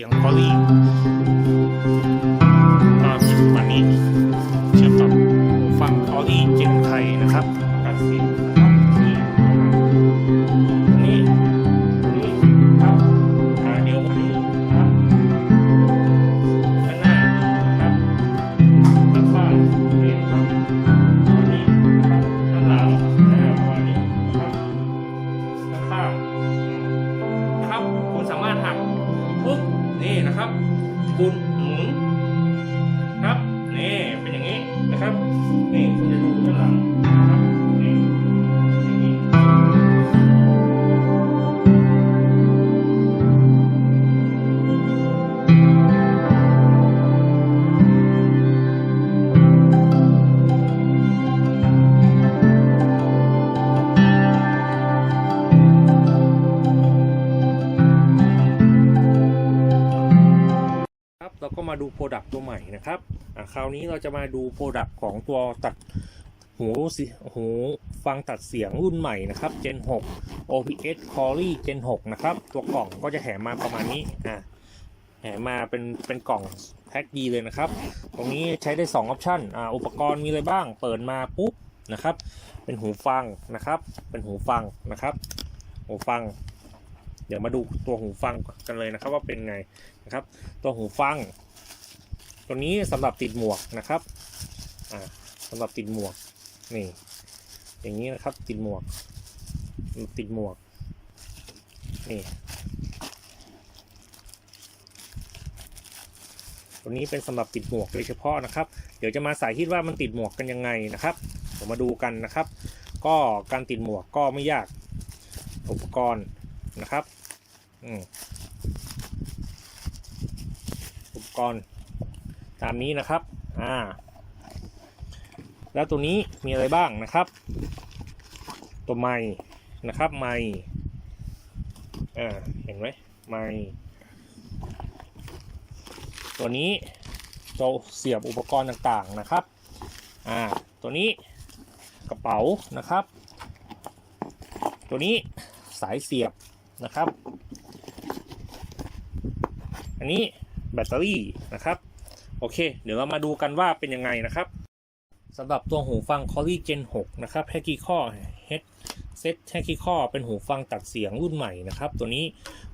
สียงคอลี่ก็มีประมาณนี้เชื่อมต่อฟังคอลี่เจนไทยนะครับ ดักต์ตัวใหม่นะครับอะคราวนี้เราจะมาดูโปรดักต์ของตัวตัดหูสิหูฟังตัดเสียงรุ่นใหม่นะครับ Gen 6 OPS Corey Gen 6 นะครับ ตัวกล่องก็จะแถมมาประมาณนี้อะแถมมาเป็นเป็นกล่องแพ็คดีเลยนะครับ ตรงนี้ใช้ได้ 2 ออปชันอ่าอุปกรณ์มีอะไรบ้าง เปิดมาปุ๊บนะครับ เป็นหูฟังนะครับ เป็นหูฟังนะครับ หูฟัง เดี๋ยวมาดูตัวหูฟังกันเลยนะครับว่าเป็นไงนะครับ ตัวหูฟัง ตัวนี้สำหรับติดหมวกนะครับอ่าสำหรับติดหมวกนี่อย่างนี้นะครับติดหมวก ติดหมวกนี่ตัวนี้เป็นสำหรับติดหมวกโดยเฉพาะนะครับ เดี๋ยวจะมาสาธิตว่ามันติดหมวกกันยังไงนะครับเดี๋ยวมาดูกันนะครับ ก็การติดหมวกก็ไม่ยากอุปกรณ์นะครับอืมอุปกรณ์ามนี้นะครับ อ่า แล้วตัวนี้มีอะไรบ้างนะครับ ตัวไม้นะครับ ไม้อ่า เห็นไหมไม้ตัวนี้เราเสียบอุปกรณ์ต่างๆนะครับ อ่า ตัวนี้กระเป๋านะครับ ตัวนี้สายเสียบนะครับ อันนี้แบตเตอรี่นะครับ โอเค เดี๋ยวเรามาดูกันว่าเป็นยังไงนะครับสำหรับตัวหูฟัง c o r y Gen 6 นะครับ h a c k y c o Head Set h a c k y c o เป็นหูฟังตัดเสียงรุ่นใหม่นะครับ ตัวนี้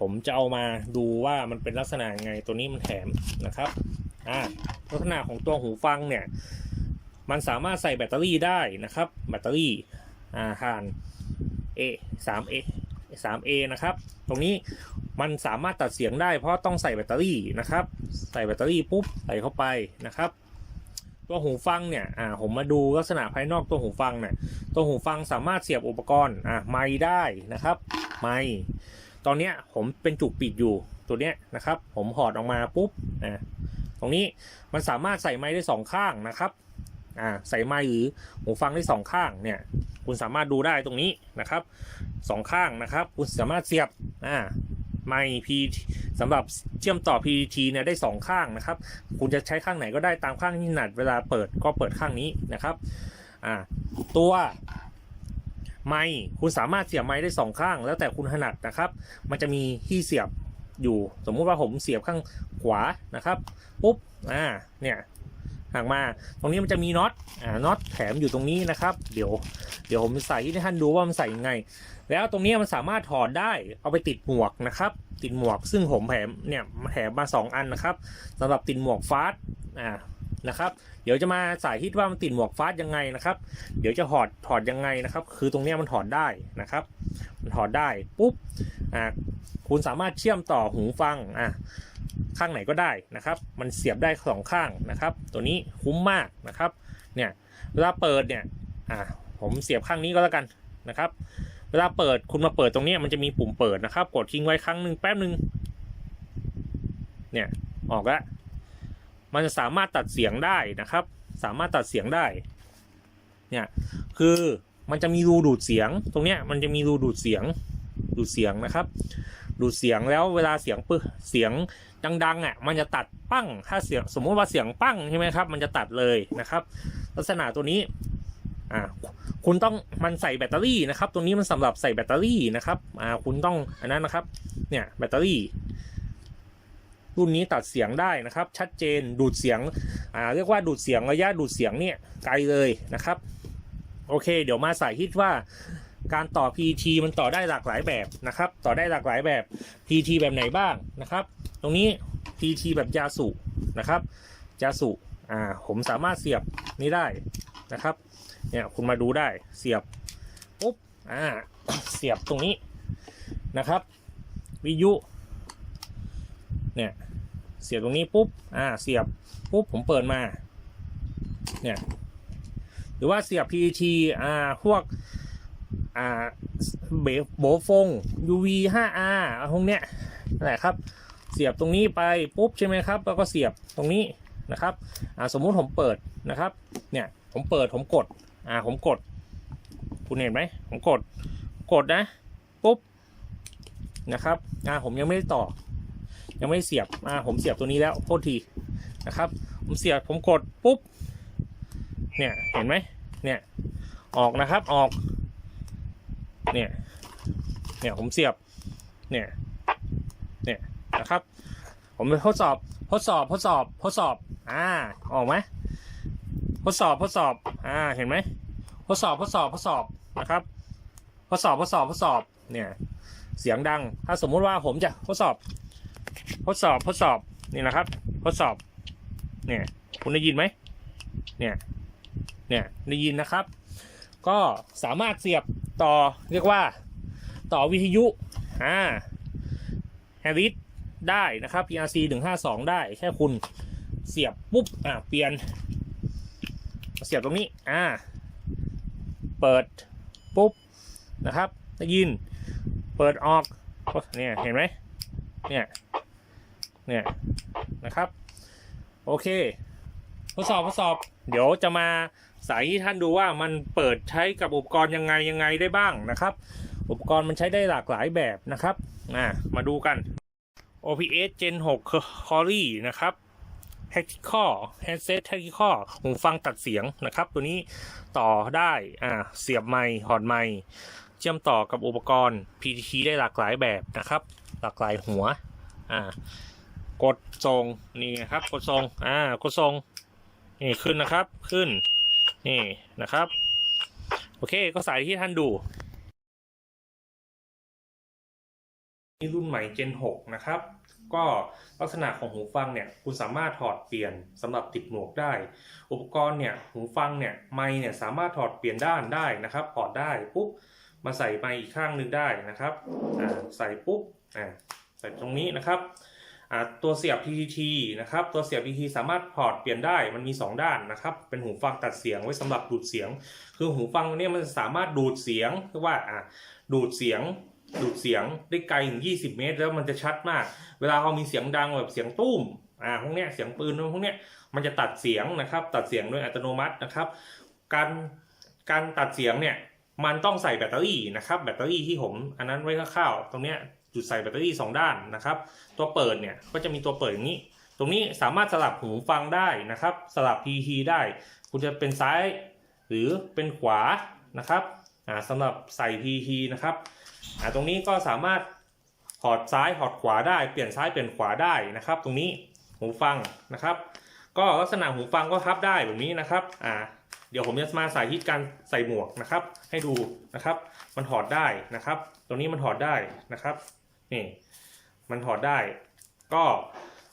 ผมจะเอามาดูว่ามันเป็นลักษณะยังไงตัวนี้มันแถมนะครับอ่าลักษณะของตัวหูฟังเนี่ย มันสามารถใส่แบตเตอรี่ได้นะครับ แบตเตอรี่อ่าผ่าน A 3 A 3A นะครับ ตรงนี้มันสามารถตัดเสียงได้เพราะต้องใส่แบตเตอรี่นะครับ ใส่แบตเตอรี่ปุ๊บใส่เข้าไปนะครับ ตัวหูฟังเนี่ยอ่าผมมาดูลักษณะภายนอกตัวหูฟังเนี่ยตัวหูฟังสามารถเสียบอุปกรณ์อ่าไม้ได้นะครับไม้ตอนเนี้ยผมเป็นจุกปิดอยู่ตัวเนี้ยนะครับ ผมหอดออกมาปุ๊บอ่าตรงนี้มันสามารถใส่ไม้ได้สองข้างนะครับ อ่าใส่ไม้หรือหูฟังได้สองข้างเนี่ยคุณสามารถดูได้ตรงนี้นะครับสองข้างนะครับ คุณสามารถเสียบอ่าไมค์ P สำหรับเชื่อมต่อ PET เนี่ยได้ 2 ข้างนะครับ คุณจะใช้ข้างไหนก็ได้ตามข้างที่ถนัดเวลาเปิดก็เปิดข้างนี้นะครับอ่าตัวไมค์คุณสามารถเสียบไมค์ได้ 2 ข้าง แล้วแต่คุณถนัดนะครับ มันจะมีที่เสียบอยู่สมมุติว่าผมเสียบข้างขวานะครับปุ๊บอ่าเนี่ย ห่างมา ตรงนี้มันจะมีน็อตอ่าน็อตแถมอยู่ตรงนี้นะครับ เดี๋ยวเดี๋ยวผมใส่ให้ท่านดูว่ามันใส่ยังไง แล้วตรงนี้มันสามารถถอดได้เอาไปติดหมวกนะครับ ติดหมวกซึ่งผมแถมเนี่ยแถมมา 2 อันนะครับสำหรับติดหมวกฟาสอ่านะครับ เดี๋ยวจะมาสาธิตว่ามันติดหมวกฟาสยังไงนะครับ เดี๋ยวจะถอดถอดยังไงนะครับ คือตรงนี้มันถอดได้นะครับ มันถอดได้ปุ๊บอ่าคุณสามารถเชื่อมต่อหูฟังอ่า ข้างไหนก็ได้นะครับ มันเสียบได้สองข้างนะครับ ตัวนี้คุ้มมากนะครับ เนี่ย เวลาเปิดเนี่ย อ่า ผมเสียบข้างนี้ก็แล้วกันนะครับ เวลาเปิดคุณมาเปิดตรงนี้มันจะมีปุ่มเปิดนะครับ กดทิ้งไว้ครั้งหนึ่งแป๊บหนึ่งเนี่ย ออกแล้ว มันจะสามารถตัดเสียงได้นะครับ สามารถตัดเสียงได้ เนี่ย คือมันจะมีรูดูดเสียง ตรงเนี้ยมันจะมีรูดูดเสียง ดูดเสียงนะครับ ดูดเสียงแล้วเวลาเสียงปึ๊เสียง ดังๆอะมันจะตัดปั้งถ้าเสียงสมมติว่าเสียงปั้งใช่ไหมครับ มันจะตัดเลยนะครับ ลักษณะตัวนี้อ่าคุณต้องมันใส่แบตเตอรี่นะครับตรงนี้มันสำหรับใส่แบตเตอรี่นะครับอ่าคุณต้องอันนั้นนะครับ เนี่ยแบตเตอรี่ รุ่นนี้ตัดเสียงได้นะครับ ชัดเจนดูดเสียงอ่าเรียกว่าดูดเสียงระยะดูดเสียงเนี่ยไกลเลยนะครับ โอเค เดี๋ยวมาสาธิตว่าการต่อ PT มันต่อได้หลากหลายแบบนะครับ ต่อได้หลากหลายแบบ PT แบบไหนบ้างนะครับ รงนี้ PT แบบยาสุนะครับยาสุอ่าผมสามารถเสียบนี้ได้นะครับเนี่ยคุณมาดูได้เสียบปุ๊บอ่าเสียบตรงนี้นะครับ วิยุเนี่ยเสียบตรงนี้ปุ๊บอ่าเสียบปุ๊บผมเปิดมาเนี่ยหรือว่าเสียบ PET อ่าพวกอ่าเบโบฟง UV 5R พวกเนี้ยนั่นแหละครับ เสียบตรงนี้ไปปุ๊บใช่ไหมครับ แล้วก็เสียบตรงนี้นะครับอ่าสมมุติผมเปิดนะครับ เนี่ยผมเปิดผมกดอ่าผมกด คุณเห็นไหมผมกดกดนะปุ๊บนะครับอ่าผมยังไม่ได้ต่อ ยังไม่ได้เสียบอ่าผมเสียบตัวนี้แล้วโทษทีนะครับ ผมเสียบผมกดปุ๊บเนี่ยเห็นไหมเนี่ยออกนะครับออกเนี่ยเนี่ยผมเสียบเนี่ย นะครับ ผมไปทดสอบทดสอบทดสอบทดสอบ อ่า ออกไหมทดสอบทดสอบ อ่า เห็นไหมทดสอบทดสอบทดสอบนะครับทดสอบทดสอบทดสอบ เนี่ย เสียงดัง ถ้าสมมุติว่าผมจะทดสอบ ทดสอบทดสอบนี่นะครับ ทดสอบ เนี่ย คุณได้ยินไหมเนี่ย เนี่ยได้ยินนะครับ ก็สามารถเสียบต่อเรียกว่าต่อวิทยุอ่าแฮร์ริส ได้นะครับ PRC 152 ได้แค่คุณเสียบปุ๊บอ่าเปลี่ยน เสียบตรงนี้อ่าเปิดปุ๊บนะครับได้ยิน เปิดออกเนี่ยเห็นไหมเนี่ยเนี่ยนะครับโอเคทดสอบทดสอบ เดี๋ยวจะมาสาธิตท่านดูว่ามันเปิดใช้กับอุปกรณ์ยังไงยังไงได้บ้างนะครับ อุปกรณ์มันใช้ได้หลากหลายแบบนะครับอ่ามาดูกัน OPS Gen 6 Core นะครับ Tactical Headset Tactical หูฟังตัดเสียงนะครับ ตัวนี้ต่อได้อ่าเสียบไมค์หอดไมค์เชื่อมต่อกับอุปกรณ์ PTT ได้หลากหลายแบบนะครับ หลากหลายหัวอ่ากดส่งนี่นะครับ กดส่งอ่ากดส่งนี่ขึ้นนะครับขึ้นนี่นะครับ โอเคก็สายที่ท่านดู นี่รุ่นใหม่ Gen 6 นะครับ ก็ลักษณะของหูฟังเนี่ยคุณสามารถถอดเปลี่ยนสำหรับติดหมวกได้ อุปกรณ์เนี่ยหูฟังเนี่ยไมค์เนี่ยสามารถถอดเปลี่ยนด้านได้นะครับถอดได้ปุ๊บมาใส่ไมค์อีกข้างหนึ่งได้นะครับอ่าใส่ปุ๊บอ่าใส่ตรงนี้นะครับอ่าตัวเสียบ TTT นะครับ ตัวเสียบ TTT สามารถถอดเปลี่ยนได้ มันมี 2 ด้านนะครับ เป็นหูฟังตัดเสียงไว้สำหรับดูดเสียง คือหูฟังเนี่ยมันสามารถดูดเสียงเรียกว่าอ่าดูดเสียง ดูดเสียงได้ไกลถึง 20 เมตร แล้วมันจะชัดมาก เวลาเขามีเสียงดังแบบเสียงตุ้มอ่าพวกเนี้ยเสียงปืนพวกเนี้ยมันจะตัดเสียงนะครับ ตัดเสียงโดยอัตโนมัตินะครับ การการตัดเสียงเนี่ยมันต้องใส่แบตเตอรี่นะครับแบตเตอรี่ที่ผมอันนั้นไว้คร่าวๆตรงเนี้ยจุดใส่แบตเตอรี่ 2 ด้านนะครับ ตัวเปิดเนี่ยก็จะมีตัวเปิดอย่างนี้ ตรงนี้สามารถสลับหูฟังได้นะครับ สลับ PT ได้ คุณจะเป็นซ้ายหรือเป็นขวานะครับอ่าสำหรับใส่ PT นะครับ อ่าตรงนี้ก็สามารถถอดซ้ายถอดขวาได้เปลี่ยนซ้ายเปลี่ยนขวาได้นะครับ ตรงนี้หูฟังนะครับ ก็ลักษณะหูฟังก็ทับได้แบบนี้นะครับอ่าเดี๋ยวผมจะมาสาธิตการใส่หมวกนะครับ ให้ดูนะครับ มันถอดได้นะครับ ตรงนี้มันถอดได้นะครับนี่มันถอดได้ ก็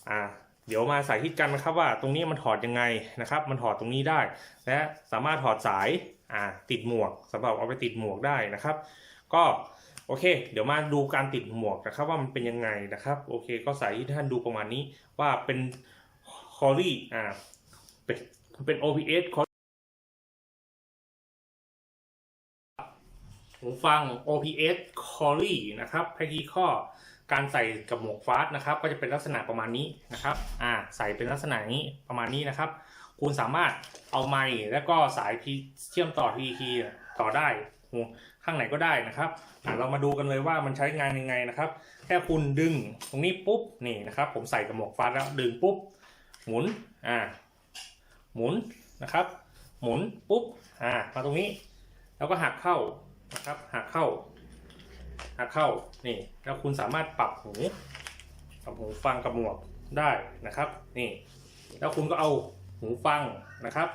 อ่าเดี๋ยวมาสาธิตกันนะครับว่าตรงนี้มันถอดยังไงนะครับ มันถอดตรงนี้ได้ และสามารถถอดสายอ่าติดหมวกสำหรับเอาไปติดหมวกได้นะครับ ก็ โอเค เดี๋ยวมาดูการติดหมวกนะครับว่ามันเป็นยังไงนะครับ โอเค ก็สาธิตให้ท่านดูประมาณนี้ว่าเป็นคอรี่อ่าเป็นเป็น OPS หูฟัง OPS c o r y นะครับแพ็กกี้ข้อการใส่กับหมวกฟาสนะครับ ก็จะเป็นลักษณะประมาณนี้นะครับอ่าใส่เป็นลักษณะนี้ประมาณนี้นะครับ คุณสามารถเอาไมค์แล้วก็สายพีเชื่อมต่อ PTT ต่อได้ หูข้างไหนก็ได้นะครับเรามาดูกันเลยว่ามันใช้งานยังไงนะครับ แค่คุณดึงตรงนี้ปุ๊บนี่นะครับ ผมใส่กับหมวกฟาสแล้วดึงปุ๊บ หมุนอ่าหมุนนะครับ หมุนปุ๊บอ่ามาตรงนี้ แล้วก็หักเข้านะครับหักเข้าหักเข้านี่แล้วคุณสามารถปรับหูปรับหูฟังกับหมวกได้นะครับนี่ แล้วคุณก็เอาหูฟังนะครับ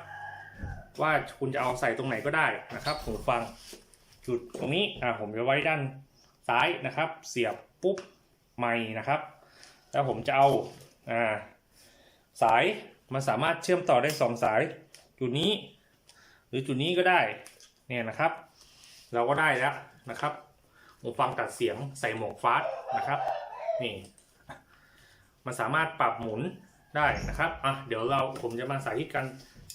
ว่าคุณจะเอาใส่ตรงไหนก็ได้นะครับ หูฟัง จุดตรงนี้อ่าผมจะไว้ด้านซ้ายนะครับ เสียบปุ๊บไม้นะครับ แล้วผมจะเอาอ่าสายมันสามารถเชื่อมต่อได้สองสาย จุดนี้ หรือจุดนี้ก็ได้เนี่ยนะครับ เราก็ได้แล้วนะครับหูฟังตัดเสียงใส่หมวกฟาสนะครับนี่มันสามารถปรับหมุนได้นะครับอะเดี๋ยวเราผมจะมาสาธิตการ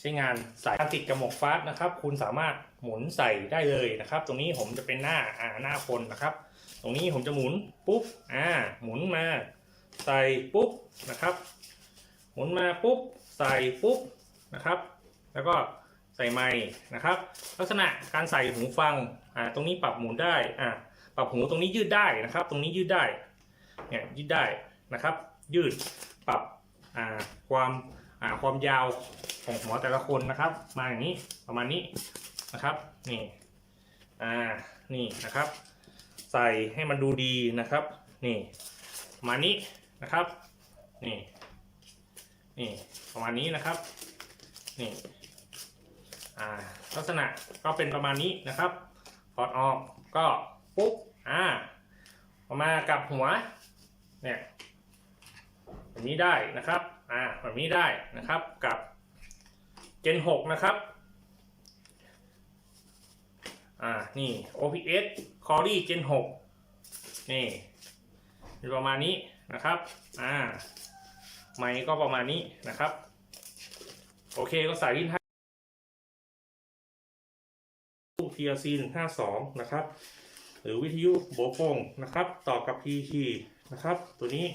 ใช้งานสายการติดกับหมวกฟาสนะครับ คุณสามารถ หมุนใส่ได้เลยนะครับ ตรงนี้ผมจะเป็นหน้าอ่าหน้าคนนะครับ ตรงนี้ผมจะหมุนปุ๊บอ่าหมุนมา ใส่ปุ๊บนะครับ หมุนมาปุ๊บใส่ปุ๊บนะครับ แล้วก็ใส่ไม้นะครับ ลักษณะการใส่หูฟังอ่าตรงนี้ปรับหมุนได้อ่าปรับหูตรงนี้ยืดได้นะครับ ตรงนี้ยืดได้เนี่ยยืดได้นะครับ ยืดปรับอ่าความอ่าความยาวของหัวแต่ละคนนะครับ มาอย่างนี้ประมาณนี้ นะครับนี่อ่านี่นะครับ ใส่ให้มันดูดีนะครับ นี่ประมาณนี้นะครับนี่นี่ประมาณนี้นะครับนี่อ่าลักษณะก็เป็นประมาณนี้นะครับถอดออกก็ปุ๊บอ่าออกมากับหัวเนี่ยแบบนี้ได้นะครับอ่าแบบนี้ได้นะครับกับ Gen 6 นะครับ อ่า นี่ OPS Core Gen 6 นี่เป็นประมาณนี้นะครับ อ่า ไมค์ก็ประมาณนี้นะครับ โอเคก็สายลิ้นลูก TRC 152นะครับ หรือวิทยุโบโกงนะครับ ต่อกับ PT นะครับ ตัวนี้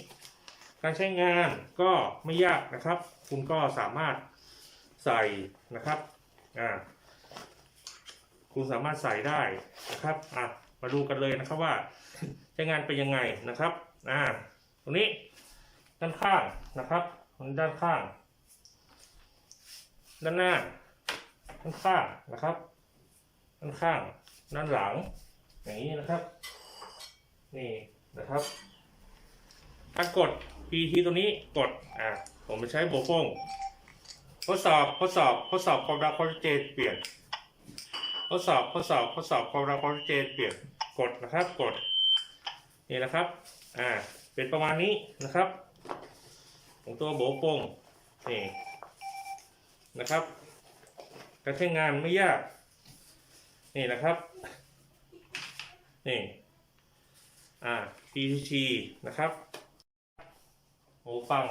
การใช้งานก็ไม่ยากนะครับ คุณก็สามารถใส่นะครับ อ่า คุณสามารถใส่ได้นะครับอะมาดูกันเลยนะครับว่าใช้งานเป็นยังไงนะครับอ่าตรงนี้ด้านข้างนะครับด้านข้าง ด้านหน้า ด้านข้างนะครับ ด้านข้าง ด้านหลัง อย่างนี้นะครับ นี่นะครับถ้ากด PT ตัวนี้กดอ่าผมจะใช้โบฟงทดสอบทดสอบทดสอบความดังคอลลาเจนเปลี่ยน ทดสอบทดสอบทดสอบความดังคอลลาเจนเปลี่ยนกดนะครับกดนี่นะครับอ่าเป็นประมาณนี้นะครับ ของตัวโบฟงนี่นะครับ การใช้งานไม่ยากนี่นะครับนี่อ่า PTT นะครับหูฟัง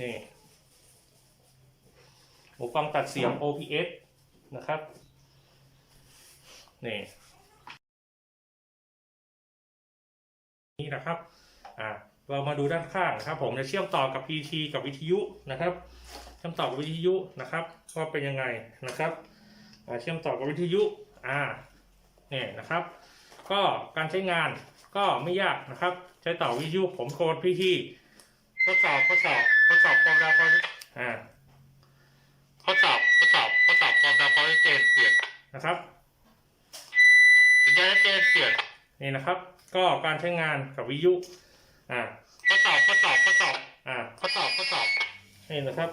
นี่ หูฟังตัดเสียง OPS นะครับ นี่ นี่นะครับ อ่า เรามาดูด้านข้างนะครับ ผมจะเชื่อมต่อกับ PT กับวิทยุนะครับ เชื่อมต่อกับวิทยุนะครับว่าเป็นยังไงนะครับเชื่อมต่อกับวิทยุ อ่าเนี่ยนะครับ ก็การใช้งานก็ไม่ยากนะครับ ใช้ต่อวิทยุผมโคดพี่ที่ทดสอบทดสอบทดสอบความดังความอ่า ทดสอบทดสอบทดสอบความดังความชัดเจนเปลี่ยนนะครับสัญญาณชัดเจนเปลี่ยนนี่นะครับ ก็การใช้งานกับวิทยุอ่าทดสอบทดสอบทดสอบอ่าทดสอบทดสอบนี่นะครับ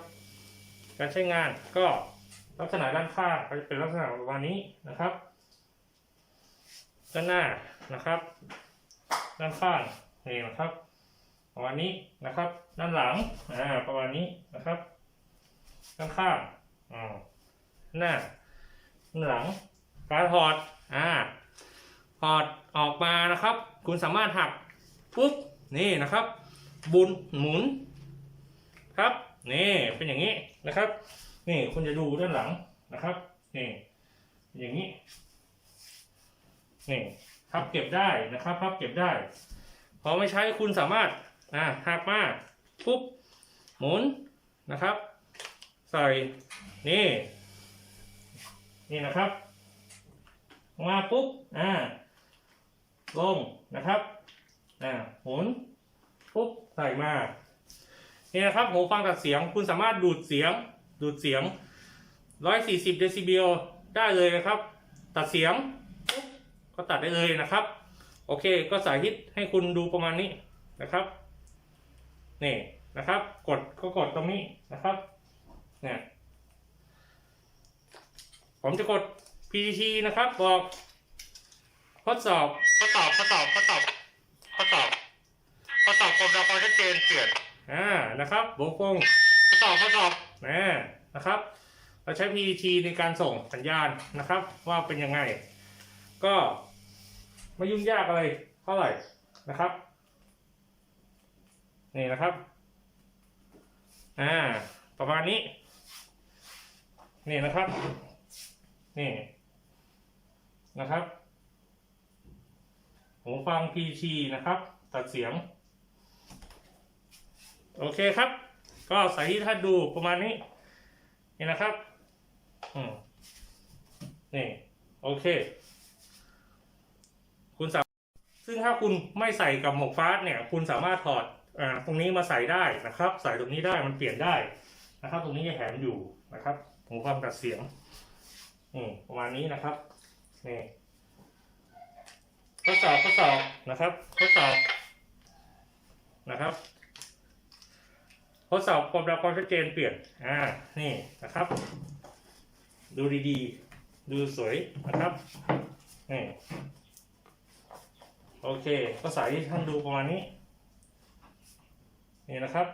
การใช้งานก็ลักษณะด้านข้างก็จะเป็นลักษณะประมาณนี้นะครับด้านหน้านะครับ ด้านข้างนี่นะครับประมาณนี้นะครับ ด้านหลังอ่าประมาณนี้นะครับ ด้านข้างอ่า หน้าด้าหลังการถอดอ่าถอดออกมานะครับ คุณสามารถหักปุ๊บนี่นะครับ บุนหมุน ครับนี่เป็นอย่างนี้นะครับ นี่คุณจะดูด้านหลังนะครับนี่อย่างนี้นี่พับเก็บได้นะครับพับเก็บได้ พอไม่ใช้คุณสามารถอ่าหักมาปุ๊บหมุนนะครับ ใส่ นี่ นี่นะครับ มาปุ๊บ อ่า ลงนะครับ อ่า หมุน ปุ๊บ ใส่มา นี่นะครับ หูฟังตัดเสียง คุณสามารถดูดเสียง ดูดเสียง 140 เดซิเบลได้เลยนะครับ ตัดเสียง ก็ตัดได้เลยนะครับ โอเค ก็สาธิตให้คุณดูประมาณนี้นะครับ นี่นะครับ กดก็กดตรงนี้นะครับ เนี่ย ผมจะกด PTT นะครับ บอกทดสอบทดสอบทดสอบทดสอบทดสอบทดสอบความดังความชัดเจนเปลี่ยนอ่านะครับโบกงทดสอบทดสอบนะนะครับ เราใช้ PTT ในการส่งสัญญาณนะครับ ว่าเป็นยังไง ก็ไม่ยุ่งยากอะไรเท่าไหร่นะครับนี่นะครับ อ่า ประมาณนี้ นี่นะครับ นี่นะครับ หูฟัง PT นะครับ ตัดเสียง โอเคครับ ก็ใส่ที่ท่านดูประมาณนี้ นี่นะครับอืมนี่ โอเค คุณสามารถซึ่งถ้าคุณไม่ใส่กับหมวกฟาสเนี่ย คุณสามารถถอดอ่าตรงนี้มาใส่ได้นะครับ ใส่ตรงนี้ได้มันเปลี่ยนได้นะครับ ตรงนี้แถมอยู่นะครับหูฟังตัดเสียง อืมประมาณนี้นะครับนี่ทดสอบทดสอบนะครับทดสอบนะครับทดสอบความดังความชัดเจนเปลี่ยนอ่านี่นะครับ ดูดีๆ ดูสวยนะครับนี่โอเค ก็ใส่ให้ท่านดูประมาณนี้ นี่นะครับ